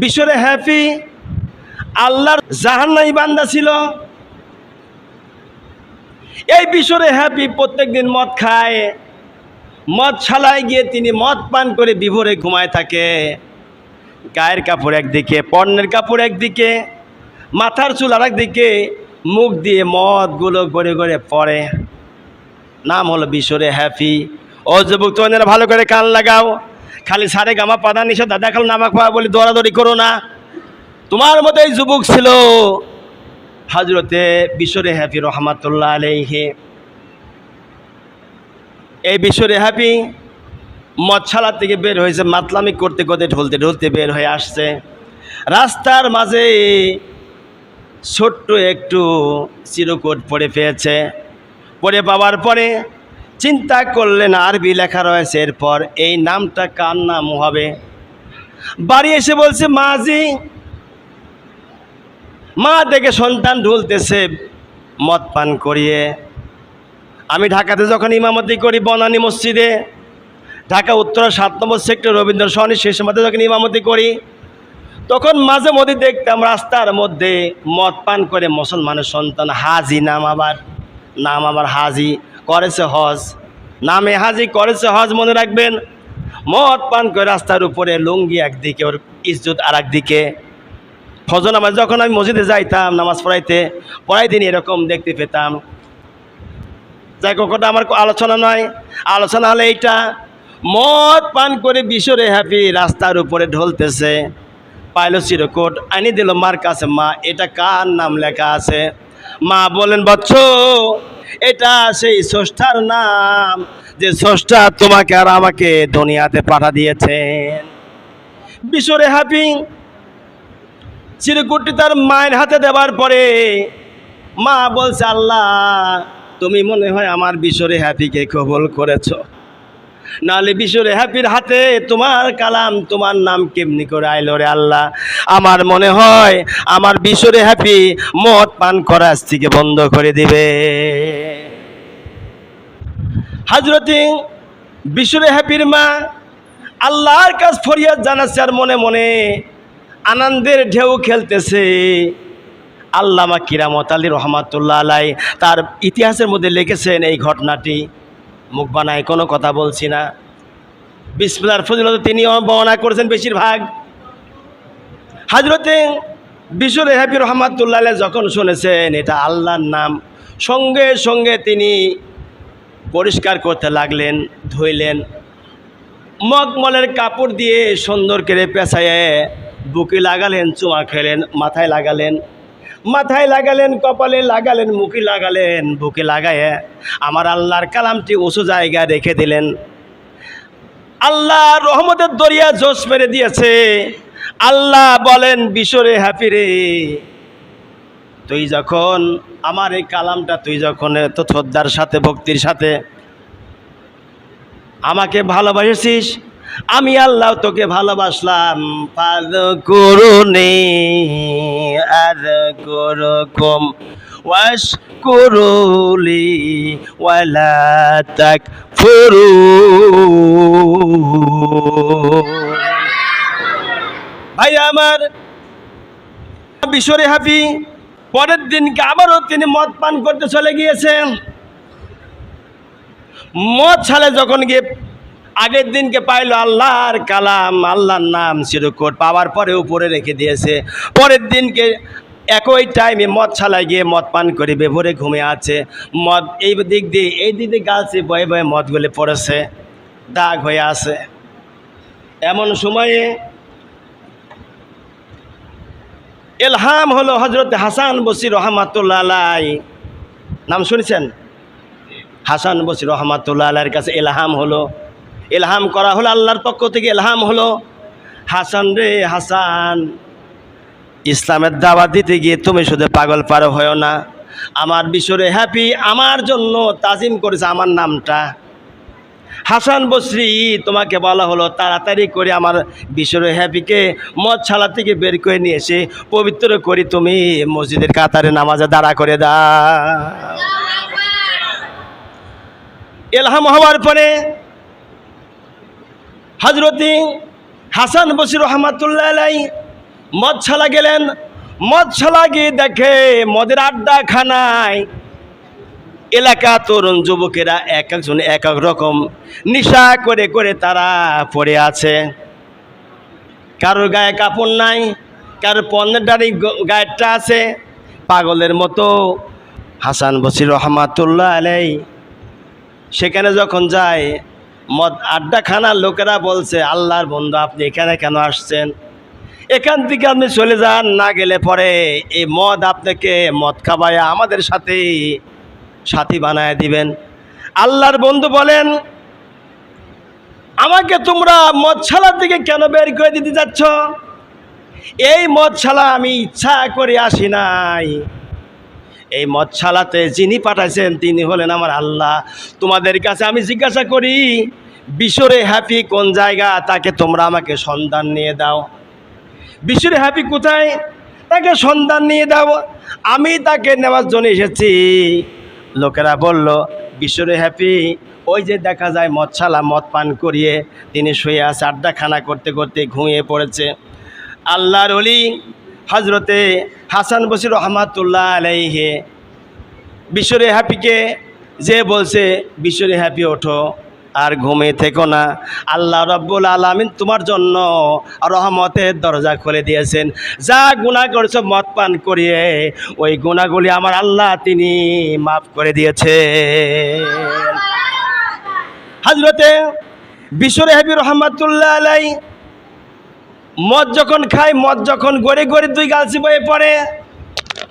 বিশ্বরে happy আল্লাহর জাহান্নাই বান্দা ছিল। এই বিশ্বরে হ্যাপি প্রত্যেকদিন মদ খায়। মদ ছালায় গিয়ে তিনি মদ পান করে বিভোরে ঘুমায় থাকে। গায়ের কাপড় একদিকে, পণ্যের কাপড় একদিকে, মাথার চুল আর একদিকে মুখ দিয়ে মদগুলো গড়ে গড়ে পড়ে। নাম হলো বিশ্বরে হ্যাপি ও যুবক তোমাদের ভালো করে কান লাগাও। খালি সারে গামা পাদা নিশো দাদা খাল নামাক পাওয়া বলে দৌড়াদৌড়ি করো না। তোমার মতো এই যুবক ছিল হজরতে বিশ্বরে হ্যাপি রহমাতুল্লাহ আলহে এই বিশ্বরে হ্যাপি মদশালা থেকে বের হয়েছে, মাতলামি করতে করতে ঢলতে ঢলতে বের হয়ে আসছে। রাস্তার মাঝে ছোট্ট একটু চিরকোট পড়ে পেয়েছে। পড়ে পাওয়ার পরে চিন্তা করলেন আরবি লেখা রয়েছে এরপর, এই নামটা কার নাম হবে? বাড়ি এসে বলছে মাজি মা দেখে সন্তান ঢুলতেছে, মদ পান করিয়ে। আমি ঢাকাতে যখন ইমামতি করি বনানী মসজিদে, ঢাকা উত্তর সাত নম্বর সেক্টর রবীন্দ্র সহনী শেষ মাঠে যখন ইমামতি করি, তখন মাঝে মধ্যে দেখতাম রাস্তার মধ্যে মদ পান করে মুসলমানের সন্তান হাজি, নাম আবার নাম আবার হাজি, করেছে হজ। নামে হাজি করেছে, হজ মনে রাখবেন। মদ পান করে রাস্তার উপরে লুঙ্গি একদিকে, ওর ইজ্জত আর একদিকে ফজর নামাজ যখন আমি মসজিদে যাইতাম, নামাজ পড়াইতে পড়াইতে নিয়ে এরকম দেখতে পেতাম। যাই ওটা আমার আলোচনা নয়। আলোচনা হলে এইটা, মদ পান করে বিশ্বরে হ্যাপি রাস্তার উপরে ঢলতেছে। পাইলো চিরকোট, আনি দিল মার কাছে মা, এটা কার নাম লেখা আছে? মা বলেন বচ্চ এটা সেই স্রষ্টার নাম, যে স্রষ্টা তোমাকে আর আমাকে দুনিয়াতে পাঠা দিয়েছেন। বিশ্বরে হ্যাপি চিরকুটি তার মায়ের হাতে দেবার পরে মা বলছে, আল্লাহ, তুমি মনে হয় আমার বিশ্বরে হ্যাপিকে কবল করেছ। নাহলে বিশ্বরে হ্যাপির হাতে তোমার কালাম, তোমার নাম কেমনি করে আইলো রে আল্লাহ? আমার মনে হয় আমার বিশ্বরে হ্যাপি মদ পান করা থেকে বন্ধ করে দিবে। হাজরতি বিশ্বরে হ্যাপির মা আল্লাহর কাজ ফরিয়াদ জানাচ্ছে আর মনে মনে আনন্দের ঢেউ খেলতেছে। আল্লামা কিরামত আলী রহমাতুল্লাহ আলাই তার ইতিহাসের মধ্যে লিখেছেন এই ঘটনাটি। মুখ বানায়, কোনো কথা বলছি না। বিসমিল্লার ফজিলত তিনিও বর্ণনা করেছেন বেশিরভাগ। হাজরতে বিশ্বর হ্যাপি রহমাতুল্লাহ যখন শুনেছেন, এটা আল্লাহর নাম, সঙ্গে সঙ্গে তিনি পরিষ্কার করতে লাগলেন, ধুইলেন। মগমলের কাপড় দিয়ে সুন্দর করে পেঁচায়ে বুকে লাগালেন, চুমা খেলেন, মাথায় লাগালেন। মাথায় লাগালেন, কপালে লাগালেন, মুখে লাগালেন, বুকে লাগায়ে আমার আল্লাহর কালামটি উঁচু জায়গায় রেখে দিলেন। আল্লাহ রহমতের দরিয়া জোশ মেরে দিয়েছে। আল্লাহ বলেন বিশ্বরে হ্যাপি রে তুই যখন আমার এই কালামটা, তুই যখন এত শ্রদ্ধার সাথে, ভক্তির সাথে আমাকে ভালোবাসিস, আমি আল্লাহ তোকে ভালোবাসলাম। পাদ করুনি। ওয়াশ করুলি ওয়ালা তাক ফুরু ভাই আমার বিশ্বরে হাফি, পরের দিনকে আবারও তিনি মদ পান করতে চলে গিয়েছেন। মদ ছালে যখন গিয়ে আগের দিনকে পাইলো আল্লাহর কালাম, আল্লাহর নাম চিরকোট পাওয়ার পরে উপরে রেখে দিয়েছে। পরের দিনকে একই টাইমে মদ ছালায় গিয়ে মদ পান করে বেভরে ঘুমে আছে। মদ এই দিক দিয়ে, এই দিক দিয়ে গাছে বয়ে বয়ে মদ গলে পড়েছে, দাগ হয়ে আছে। এমন সময়ে এলহাম হলো হজরত হাসান বসির রহমাতুল্লাহ নাম শুনেছেন? হাসান বসির রহমাতুল্লাহ কাছে এলহাম হলো। এলহাম করা হলো আল্লাহর পক্ষ থেকে, এলহাম হলো হাসান রে হাসান। ইসলামের দাওয়াত দিতে গিয়ে তুমি শুধু পাগল পারো হয় না। আমার বিশ্বরে হ্যাপি আমার জন্য তাজিম করেছে আমার নামটা। হাসান বসরি, তোমাকে বলা হলো তাড়াতাড়ি করে আমার বিশ্বরে হ্যাপিকে মদ ছালা থেকে বের করে নিয়ে এসে পবিত্র করি তুমি মসজিদের কাতারে নামাজে দাঁড়া করে দা এলহাম হওয়ার পরে হজরতি হাসান বসির রহমাতুল্লাহ আলাই মদশালা গেলেন। মদশালা গিয়ে দেখে মদের আড্ডা খানায় এলাকা তরুণ যুবকেরা এক একজন এক এক রকম নিশা করে করে তারা পড়ে আছে। কারোর গায়ে কাপড় নাই, কারোর গ- গায়েরটা আছে। পাগলের মতো হাসান বসির রহমাতুল্লাহ আলাই সেখানে যখন যায় মদ আড্ডাখানার লোকেরা বলছে, আল্লাহর বন্ধু, আপনি এখানে কেন আসছেন? এখান থেকে আপনি চলে যান, না গেলে পরে এই মদ আপনাকে মদ খাবায় আমাদের সাথে সাথী বানায় দিবেন। আল্লাহর বন্ধু বলেন, আমাকে তোমরা মদশালার দিকে কেন বের করে দিতে যাচ্ছ? এই মদশালা আমি ইচ্ছা করে আসি নাই। এই মদশালাতে যিনি পাঠাইছেন, তিনি হলেন আমার আল্লাহ। তোমাদের কাছে আমি জিজ্ঞাসা করি, বিশ্বরে হ্যাপি কোন জায়গা? তাকে তোমরা আমাকে সন্ধান নিয়ে দাও। বিশ্বরে হ্যাপি কোথায়? তাকে সন্ধান নিয়ে দাও। আমি তাকে নেওয়ার জন্য এসেছি। লোকেরা বলল, বিশ্বরে হ্যাপি ওই যে দেখা যায় মদশালা মদ পান করিয়ে তিনি শুয়ে আছে আড্ডা খানা করতে করতে ঘুমিয়ে পড়েছে। আল্লাহর অলি হজরতে হাসান বসির রহমাতুল্লাহ আলাইহে। বিশ্বরে হ্যাপিকে যে বলছে, বিশ্বরে হ্যাপি ওঠো আর ঘুমে থেকো না। আল্লাহ রব্বুল আলমিন তোমার জন্য রহমতের দরজা খুলে দিয়েছেন। যা গুণা করেছ মদ পান করিয়ে, ওই গুণাগুলি আমার আল্লাহ তিনি মাফ করে দিয়েছে হাজরতে বিশ্বরে হ্যাপি রহমাতুল্লাহ আলাই মদ যখন খায়, মদ যখন গড়ে গড়ে দুই গাছি বয়ে পড়ে,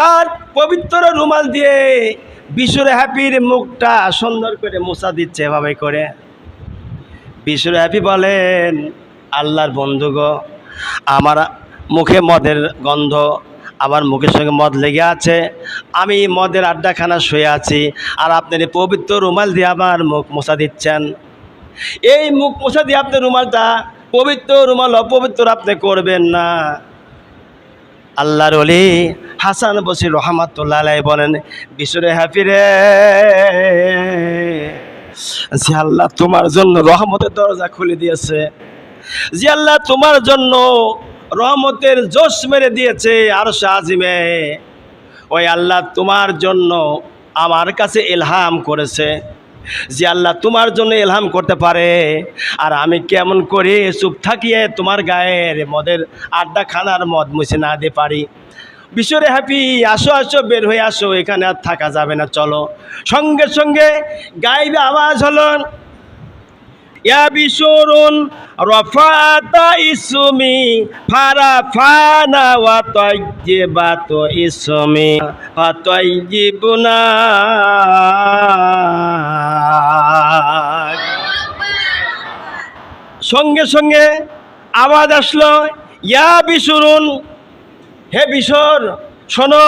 তার পবিত্র রুমাল দিয়ে বিশ্বরে হ্যাপির মুখটা সুন্দর করে মোছা দিচ্ছে এভাবে করে। বিশ্বরে হ্যাপি বলেন, আল্লাহর বন্ধু গো, আমার মুখে মদের গন্ধ, আমার মুখের সঙ্গে মদ লেগে আছে, আমি মদের আড্ডাখানা শুয়ে আছি, আর আপনার পবিত্র রুমাল দিয়ে আমার মুখ মোছা দিচ্ছেন। এই মুখ মোছা দিয়ে আপনার রুমালটা পবিত্র রুমাল অপবিত্র আপনি করবেন না। আল্লাহর অলি হাসান বসির রহমাতুল্লাহ বলেন বিশ্বরে হাফিরে, যে আল্লাহ তোমার জন্য রহমতের দরজা খুলে দিয়েছে, যে আল্লাহ তোমার জন্য রহমতের জোশ মেরে দিয়েছে আর সাজিমে ওই আল্লাহ তোমার জন্য আমার কাছে এলহাম করেছে। যে আল্লাহ তোমার জন্য এলহাম করতে পারে। আর আমি কেমন করে চুপ থাকিয়ে তোমার গায়ের মদের আড্ডা খানার মদ মুছে না দিতে পারি। বিশ্বরে হ্যাপি আসো আসো, বের হয়ে আসো, এখানে আর থাকা যাবে না, চলো। সঙ্গে সঙ্গে গাইবে আওয়াজ হলো ইয়া বিশরুন রফাতা ইসমি ফারা ফানা ওয়া তাইয়্যিবাত ইসমি ফা তাইয়্যিবুনা সঙ্গে সঙ্গে আওয়াজ আসলো, ইয়া বিশুরুন, হে বিশর, শোনো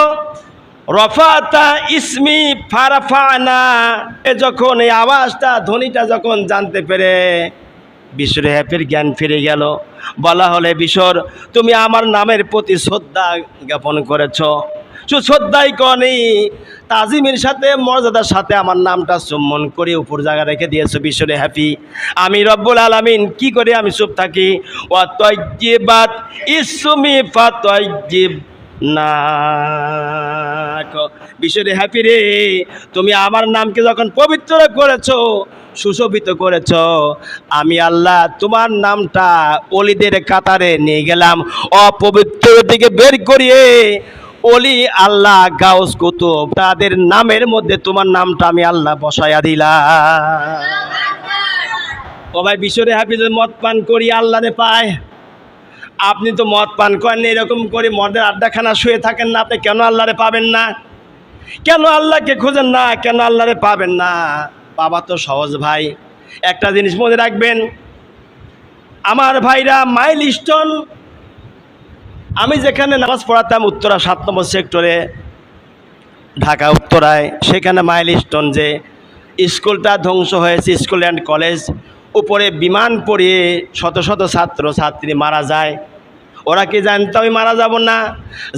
রফাতা ইসমি ফারাফানা। এ যখন এই আওয়াজটা, ধ্বনিটা যখন জানতে পেরে বিশ্বরে হ্যাপের জ্ঞান ফিরে গেল। বলা হলে বিশ্বর তুমি আমার নামের প্রতি শ্রদ্ধা জ্ঞাপন করেছ। শুধু শ্রদ্ধাই কনি তাজিমের সাথে, মর্যাদার সাথে আমার নামটা সম্মান করে উপর জায়গা রেখে দিয়েছ বিশ্বরে হ্যাপি আমি রব্বুল আলামিন, কি করে আমি চুপ থাকি? ও তৈবাত ইসুমি ফা তৈব না বিশ্বরে হ্যাপি রে, তুমি আমার নামকে যখন পবিত্র করেছ, সুশোভিত করেছ, আমি আল্লাহ তোমার নামটা অলিদের কাতারে নিয়ে গেলাম। অপবিত্র দিকে বের করিয়ে অলি আল্লাহ গাউস কুতুব, তাদের নামের মধ্যে তোমার নামটা আমি আল্লাহ বসায়া দিলাম। ও ভাই বিশ্বরে হাফিজ মদ পান করি আল্লাহরে পায়। আপনি তো মদ পান করেন এরকম করে মদের আড্ডাখানা শুয়ে থাকেন না, আপনি কেন আল্লাহরে পাবেন না? কেন আল্লাহকে খুঁজেন না? কেন আল্লাহরে পাবেন না? বাবা তো সহজ ভাই। একটা জিনিস মনে রাখবেন, আমার ভাইরা মাইল স্টোন, আমি যেখানে নামাজ পড়াতাম উত্তরা সাত নম্বর সেক্টরে, ঢাকা উত্তরায়, সেখানে মাইল স্টোন যে স্কুলটা ধ্বংস হয়েছে, স্কুল অ্যান্ড কলেজ, উপরে বিমান পড়িয়ে শত শত ছাত্র, ছাত্রী মারা যায়। ওরা কি জানতো আমি মারা যাব না?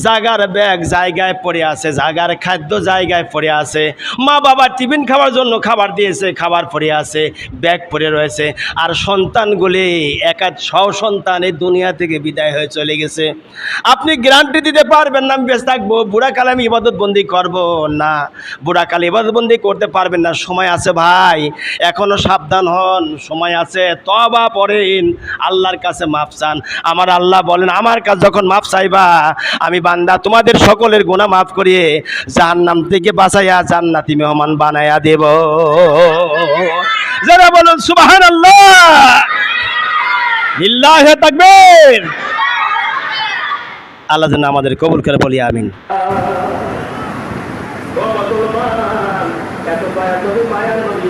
জাগার ব্যাগ জায়গায় পড়ে আছে, জাগার খাদ্য জায়গায় পড়ে আছে। মা বাবা টিফিন খাওয়ার জন্য খাবার দিয়েছে, খাবার পড়ে আছে, ব্যাগ পড়ে রয়েছে। আর সন্তানগুলি একা ছ সন্তান এই দুনিয়া থেকে বিদায় হয়ে চলে গেছে। আপনি গ্যারান্টি দিতে পারবেন না, আমি বেশ থাকব বুড়াকালে আমি ইবাদত বন্দি করব না। বুড়াকালে ইবাদত বন্দি করতে পারবেন না, সময় আছে ভাই, এখনও সাবধান হন, সময় আছে তবা পড়েন আল্লাহর কাছে মাপ চান। আমার আল্লাহ বলেন আমার কাছে যখন মাফ চাইবা, আমি বান্দা, তোমাদের সকলের গুণা মাফ করিয়ে জাহান্নাম থেকে বাঁচাইয়া জান্নাতি মেহমান বানাইয়া দেব। যারা বলুন সুবাহান আল্লাহ লিল্লাহে আল্লাহ যেন আমাদের কবুল করে বলি, আমিন। নবী